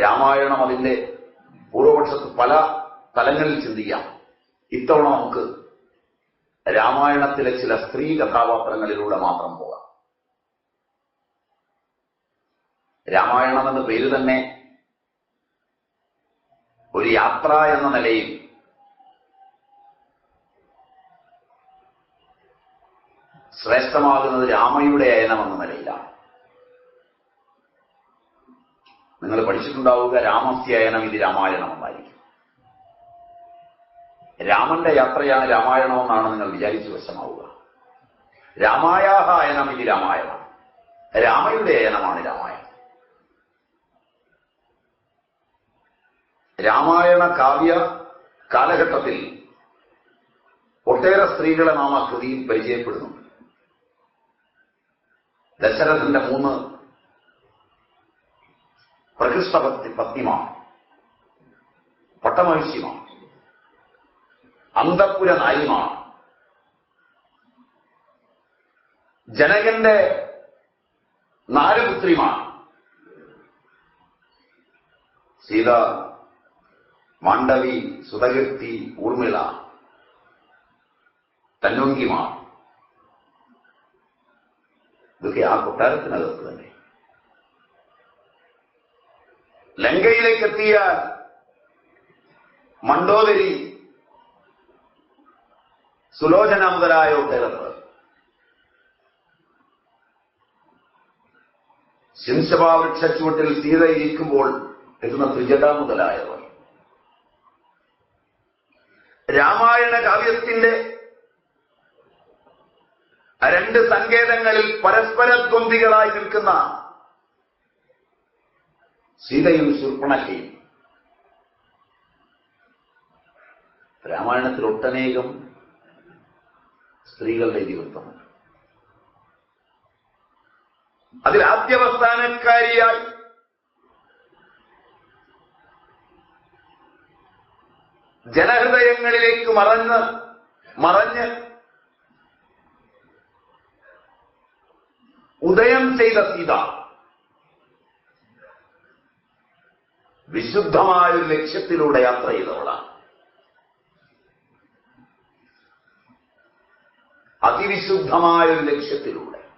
രാമായണം അതിന്റെ പൂർവപക്ഷത്ത് പല തലങ്ങളിൽ ചിന്തിക്കാം. ഇത്തവണ നമുക്ക് രാമായണത്തിലെ ചില സ്ത്രീ കഥാപാത്രങ്ങളിലൂടെ മാത്രം പോകാം. രാമായണം എന്ന പേര് തന്നെ ഒരു യാത്ര എന്ന നിലയിൽ ശ്രേഷ്ഠമാകുന്നത് രാമയുടെ അയനം എന്ന നിലയിലാണ്. നിങ്ങൾ പഠിച്ചിട്ടുണ്ടാവുക രാമസ്യായനം ഇത് രാമായണം എന്നായിരിക്കും. രാമന്റെ യാത്രയാണ് രാമായണമെന്നാണ് നിങ്ങൾ വിചാരിച്ചു വശമാവുക. രാമായാഹ അയനം ഇത് രാമായണം. രാമയുടെ അയനമാണ് രാമായണം. രാമായണ കാവ്യ കാലഘട്ടത്തിൽ ഒട്ടേറെ സ്ത്രീകളെ നാം ആ കൃതിയിൽ പരിചയപ്പെടുന്നു ദശരഥന്റെ മൂന്ന് പ്രകൃഷ്ട പത്നിമാണ് പട്ടമഹിഷിമാർ അന്തപുര നായിമാണ് ജനകന്റെ നാല് പുത്രിമാർ സീത മാണ്ഡവി സുതകീർത്തി ഊർമിള തന്നുങ്കിമാർ. ഇതൊക്കെ ആ കൊട്ടാരത്തിനകത്ത് തന്നെ. ലങ്കയിലേക്ക് എത്തിയ മണ്ടോദരി സുലോചന മുതലായ ഒട്ടേറെ പേർ വൃക്ഷച്ചുവട്ടിൽ ചുവട്ടിൽ സീത ഇരിക്കുമ്പോൾ എത്തുന്ന ത്രിജട മുതലായവർ. രാമായണ കാവ്യത്തിന്റെ രണ്ട് സങ്കേതങ്ങളിൽ പരസ്പര ദ്വന്ദ്വികളായി നിൽക്കുന്ന സീതയും ശൂർപ്പണക്കയും രാമായണത്തിൽ ഒട്ടനേകം സ്ത്രീകളുടെ ഇതിവൃത്തമുണ്ട് അതിൽ ആദ്യവസ്ഥാനക്കാരിയായി ജനഹൃദയങ്ങളിലേക്ക് മറഞ്ഞ് മറഞ്ഞ് ഉദയം ചെയ്ത സീത. വിശുദ്ധമായ ഒരു ലക്ഷ്യത്തിലൂടെ യാത്ര ചെയ്തവളാണ്. അതിവിശുദ്ധമായ ഒരു ലക്ഷ്യത്തിലൂടെ.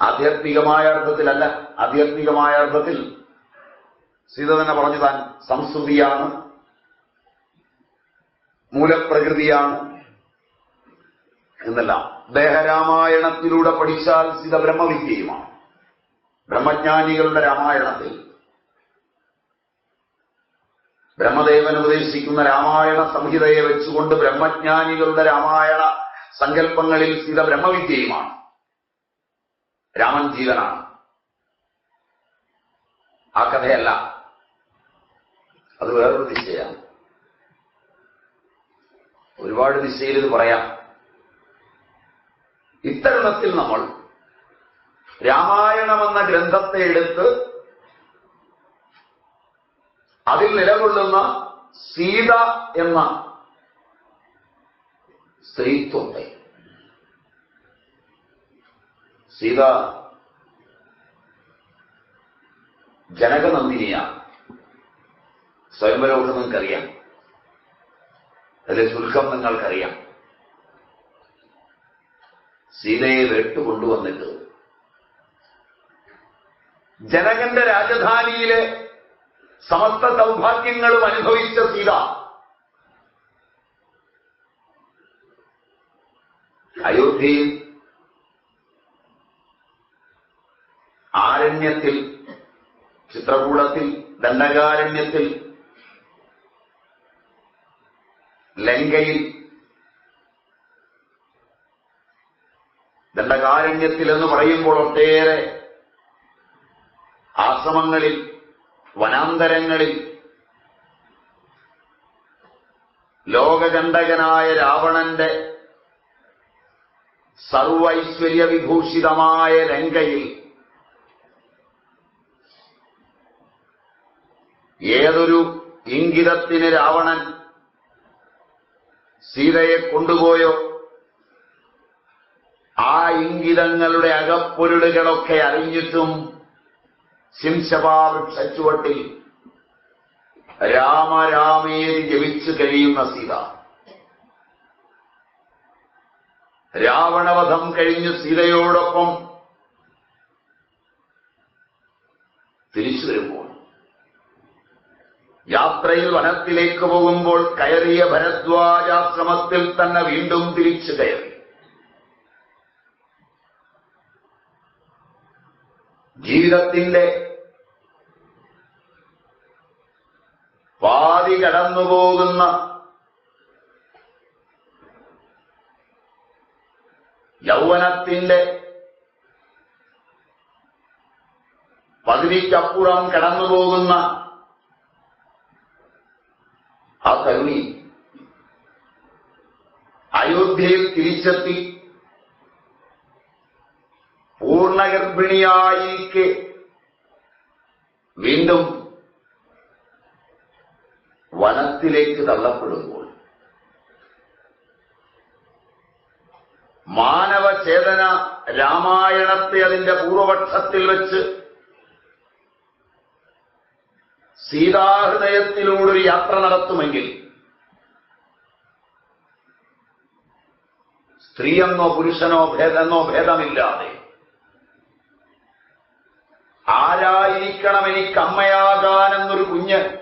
ആധ്യാത്മികമായ അർത്ഥത്തിലല്ല ആധ്യാത്മികമായ അർത്ഥത്തിൽ സീത തന്നെ പറഞ്ഞു താൻ സംസ്കൃതിയാണ് മൂലപ്രകൃതിയാണ് എന്നെല്ലാം. ദേഹരാമായണത്തിലൂടെ പഠിച്ചാൽ സീത ബ്രഹ്മവിദ്യയുമാണ്. ബ്രഹ്മജ്ഞാനികളുടെ രാമായണത്തിൽ ബ്രഹ്മദേവൻ ഉപദേശിക്കുന്ന രാമായണ സംഹിതയെ വെച്ചുകൊണ്ട് ബ്രഹ്മജ്ഞാനികളുടെ രാമായണ സങ്കല്പങ്ങളിൽ സീത ബ്രഹ്മവിദ്യയുമാണ്. രാമൻ ജീവനാണ് ആ കഥയല്ല. അത് വേറൊരു ദിശയാണ് ഒരുപാട് ദിശയിൽ ഇത് പറയാം. ഇത്തരുണത്തിൽ നമ്മൾ രാമായണമെന്ന ഗ്രന്ഥത്തെ എടുത്ത് അതിൽ നിലകൊള്ളുന്ന സീത എന്ന സ്ത്രീത്വത്തെ. സീത ജനകനന്ദിനിയാണ്. സ്വയംവരോഷം നിങ്ങൾക്കറിയാം. അതിലെ ശുൽക്കം നിങ്ങൾക്കറിയാം. സീതയെ വെട്ടുകൊണ്ടുവന്നിട്ട് ജനകന്റെ രാജധാനിയിലെ സമസ്ത സൗഭാഗ്യങ്ങളും അനുഭവിച്ച സീത. അയോധ്യയിൽ ആരണ്യത്തിൽ ചിത്രകൂടത്തിൽ ദണ്ഡകാരണ്യത്തിൽ ലങ്കയിൽ ദണ്ഡകാരണ്യത്തിൽ എന്ന് പറയുമ്പോൾ ഒട്ടേറെ ആശ്രമങ്ങളിൽ വനാന്തരങ്ങളിൽ ലോകകണ്ടകനായ രാവണന്റെ സർവൈശ്വര്യ വിഭൂഷിതമായ ലങ്കയിൽ ഏതൊരു ഇംഗിതത്തിന് രാവണൻ സീതയെ കൊണ്ടുപോയോ? ആ ഇംഗിതങ്ങളുടെ അകപ്പൊരുളുകളൊക്കെ അറിഞ്ഞിട്ടും ശിംശപാവൃക്ഷച്ചുവട്ടിൽ രാമരാമേരി ജപിച്ചു കഴിയുന്ന സീത. രാവണവധം കഴിഞ്ഞ് സീതയോടൊപ്പം തിരിച്ചു വരുമ്പോൾ യാത്രയിൽ വനത്തിലേക്ക് പോകുമ്പോൾ കയറിയ ഭരദ്വാജാശ്രമത്തിൽ തന്നെ വീണ്ടും തിരിച്ചു കയറി. ജീവിതത്തിന്റെ പാതി കടന്നുപോകുന്ന യൗവനത്തിന്റെ പകുതിക്കപ്പുറം കടന്നുപോകുന്ന ആ തരുണി അയോധ്യയിൽ തിരിച്ചെത്തി പൂർണഗർഭിണിയായിരിക്കെ. വീണ്ടും വനത്തിലേക്ക് തള്ളപ്പെടുമ്പോൾ മാനവചേതന രാമായണത്തെ അതിന്റെ പൂർവപക്ഷത്തിൽ വെച്ച് സീതാഹൃദയത്തിലൂടെ ഒരു യാത്ര നടത്തുമെങ്കിൽ സ്ത്രീയെന്നോ പുരുഷനോ ഭേദമെന്നോ ഭേദമില്ലാതെ ആരായിരിക്കണം എനിക്ക് അമ്മയാകാനെന്നൊരു കുഞ്ഞ്.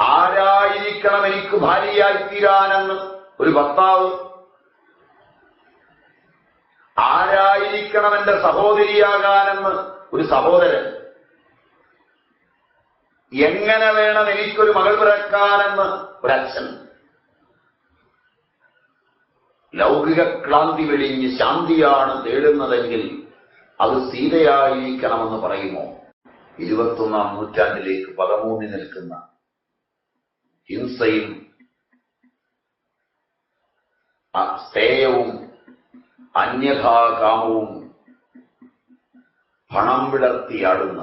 ആരായിരിക്കണം എനിക്ക് ഭാര്യയായി തീരാനെന്ന് ഒരു ഭർത്താവ്. ആരായിരിക്കണം എന്റെ സഹോദരിയാകാനെന്ന് ഒരു സഹോദരൻ. എങ്ങനെ വേണം എനിക്കൊരു മകൾ പിറക്കാനെന്ന് ഒരച്ഛൻ. ലൗകിക ക്ലാന്തി വെളിഞ്ഞ് ശാന്തിയാണ് തേടുന്നതെങ്കിൽ അത് സീതയായിരിക്കണമെന്ന് പറയുമോ? ഇരുപത്തൊന്നാം നൂറ്റാണ്ടിലേക്ക് പദമൂന്നി നിൽക്കുന്ന ഹിംസയും സ്ഥേയവും അന്യഥാകാമവും പണം വിടർത്തിയാടുന്ന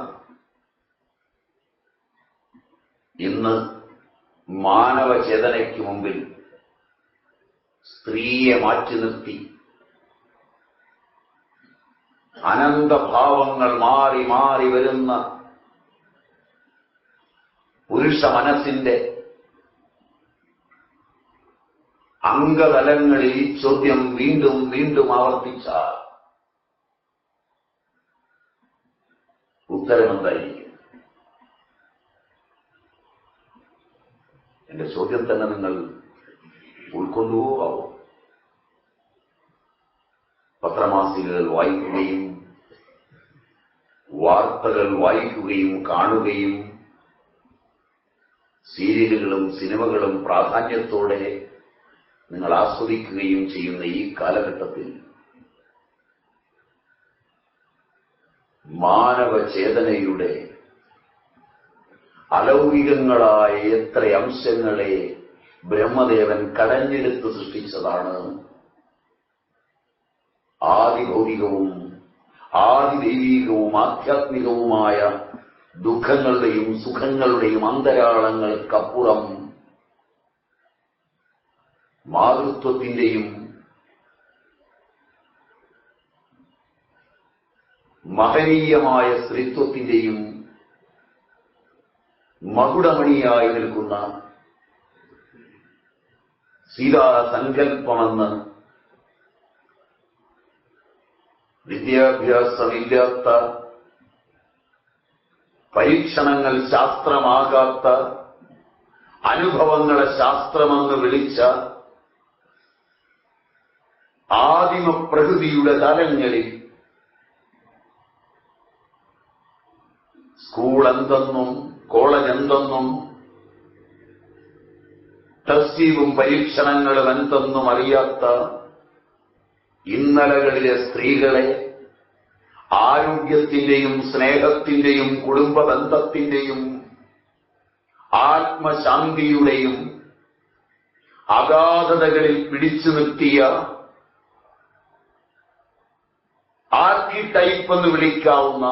ഇന്ന് മാനവചേതനയ്ക്ക് മുമ്പിൽ സ്ത്രീയെ മാറ്റി നിർത്തി അനന്തഭാവങ്ങൾ മാറി മാറി വരുന്ന പുരുഷ മനസ്സിന്റെ അംഗതലങ്ങളിൽ ഈ ചോദ്യം വീണ്ടും വീണ്ടും ആവർത്തിച്ചാൽ ഉത്തരമെന്തായിരിക്കും എന്റെ ചോദ്യം തന്നെ നിങ്ങൾ ഉൾക്കൊണ്ടുപോകാവോ. പത്രമാസികകൾ വായിക്കുകയും വാർത്തകൾ വായിക്കുകയും കാണുകയും സീരിയലുകളും സിനിമകളും പ്രാധാന്യത്തോടെ നിങ്ങൾ ആസ്വദിക്കുകയും ചെയ്യുന്ന ഈ കാലഘട്ടത്തിൽ മാനവചേതനയുടെ അലൗകികങ്ങളായ എത്ര അംശങ്ങളെ ബ്രഹ്മദേവൻ കടഞ്ഞെടുത്ത് സൃഷ്ടിച്ചതാണ് ആദിഭൗതികവും ആദിദൈവികവും ആധ്യാത്മികവുമായ ദുഃഖങ്ങളുടെയും സുഖങ്ങളുടെയും അന്തരാളങ്ങൾക്കപ്പുറം മാതൃത്വത്തിന്റെയും മഹനീയമായ സ്ത്രീത്വത്തിന്റെയും മകുടമണിയായി നിൽക്കുന്ന സീതാസങ്കല്പമെന്ന് വിദ്യാഭ്യാസമില്ലാത്ത പരീക്ഷണങ്ങൾ ശാസ്ത്രമാകാത്ത അനുഭവങ്ങളെ ശാസ്ത്രമെന്ന് വിളിച്ച ആദിമ പ്രകൃതിയുടെ തലങ്ങളിൽ സ്കൂൾ എന്തെന്നും കോളേജ് എന്തെന്നും ടെസ്റ്റീവും പരീക്ഷണങ്ങളും എന്തെന്നും അറിയാത്ത ഇന്നലകളിലെ സ്ത്രീകളെ ആരോഗ്യത്തിന്റെയും സ്നേഹത്തിന്റെയും കുടുംബ ബന്ധത്തിന്റെയും ആത്മശാന്തിയുടെയും അഗാധതകളിൽ പിടിച്ചു നിർത്തിയ ആർക്കി ടൈപ്പ് എന്ന് വിളിക്കാവുന്ന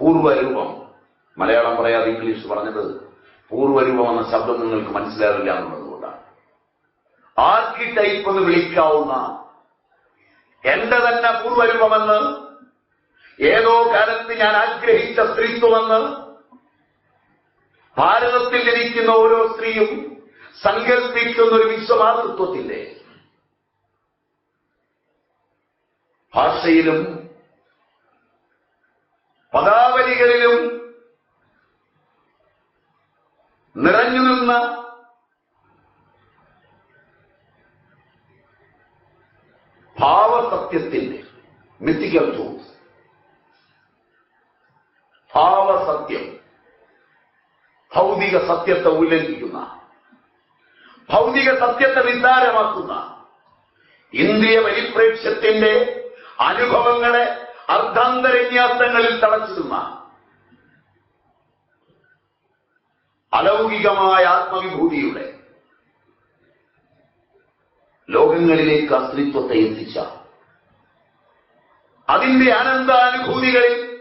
പൂർവരൂപം. മലയാളം പറയാതെ ഇംഗ്ലീഷ് പറഞ്ഞത് പൂർവരൂപം എന്ന ശബ്ദം നിങ്ങൾക്ക് മനസ്സിലാവില്ല എന്നുള്ളതുകൊണ്ടാണ് ആർക്കിടൈപ്പ് എന്ന് വിളിക്കാവുന്ന എന്റെ തന്നെ പൂർവരൂപമെന്ന് ഏതോ കാലത്ത് ഞാൻ ആഗ്രഹിച്ച സ്ത്രീത്വമെന്ന് ഭാരതത്തിൽ ജനിക്കുന്ന ഓരോ സ്ത്രീയും സങ്കല്പിക്കുന്ന ഒരു വിശ്വമാതൃത്വത്തിന്റെ ഭാഷയിലും പദാവലികളിലും നിറഞ്ഞു നിന്ന ഭാവസത്യത്തിന്റെ മിത്തിക്കൽ ട്രൂത്ത് ഭാവസത്യം ഭൗതിക സത്യത്തെ ഉല്ലംഘിക്കുന്ന ഭൗതിക സത്യത്തെ നിസ്സാരമാക്കുന്ന ഇന്ദ്രിയ പരിപ്രേക്ഷ്യത്തിന്റെ അനുഭവങ്ങളെ അർദ്ധാന്തരന്യാസങ്ങളിൽ തളച്ചിടുന്ന അലൗകികമായ ആത്മവിഭൂതിയുടെ ലോകങ്ങളിലേക്ക് അസ്തിത്വത്തെ എത്തിച്ച. അതിന്റെ അനന്താനുഭൂതികളിൽ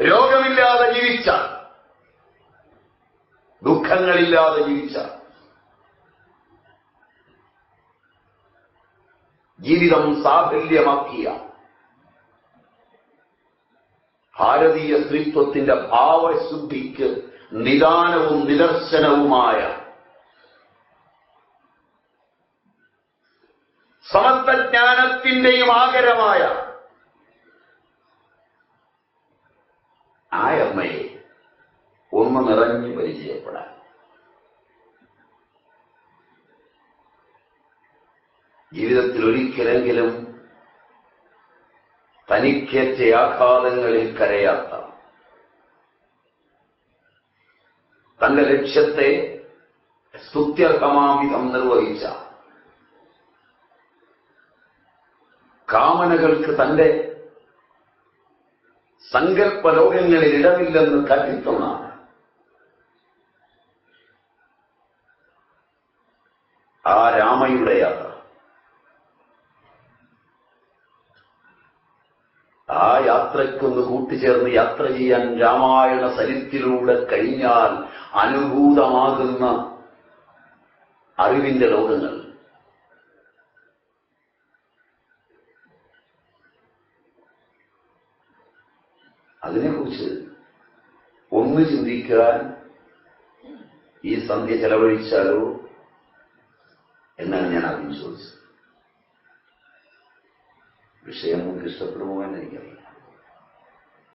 രോഗമില്ലാതെ ജീവിച്ച. ദുഃഖങ്ങളില്ലാതെ ജീവിച്ച. ജീവിതം സാഫല്യമാക്കിയ. ഭാരതീയ സ്ത്രീത്വത്തിന്റെ ഭാവശുദ്ധിക്ക് നിദാനവും നിദർശനവുമായ സമത്വജ്ഞാനത്തിന്റെയും ആകരമായ ആ അമ്മയെ ഒന്ന് നിറഞ്ഞു പരിചയപ്പെടാൻ. ജീവിതത്തിൽ ഒരിക്കലെങ്കിലും തനിക്കേറ്റ ആഘാതങ്ങളിൽ കരയാത്ത തന്റെ ലക്ഷ്യത്തെ സ്തുത്യർഹമാവിധം നിർവഹിച്ച കാമനകൾക്ക് തന്റെ സങ്കല്പലോകങ്ങളിൽ ഇടമില്ലെന്ന് കരുത്തുന്നതാണ് ആ രാമയുടെ യാത്ര. ആ യാത്രയ്ക്കൊന്ന് കൂട്ടിച്ചേർന്ന് യാത്ര ചെയ്യാൻ രാമായണ സരിത്തിലൂടെ കഴിഞ്ഞാൽ അനുഭൂതമാകുന്ന അറിവിന്റെ ലോകങ്ങൾ. അതിനെക്കുറിച്ച് ഒന്ന് ചിന്തിക്കാൻ ഈ സന്ധ്യ ചെലവഴിച്ചാലോ എന്നാണ് ഞാൻ ആദ്യം ചോദിച്ചത്. വിഷയം നമുക്ക് ഇഷ്ടപ്പെടുമോ എന്ന് എനിക്കറിയില്ല.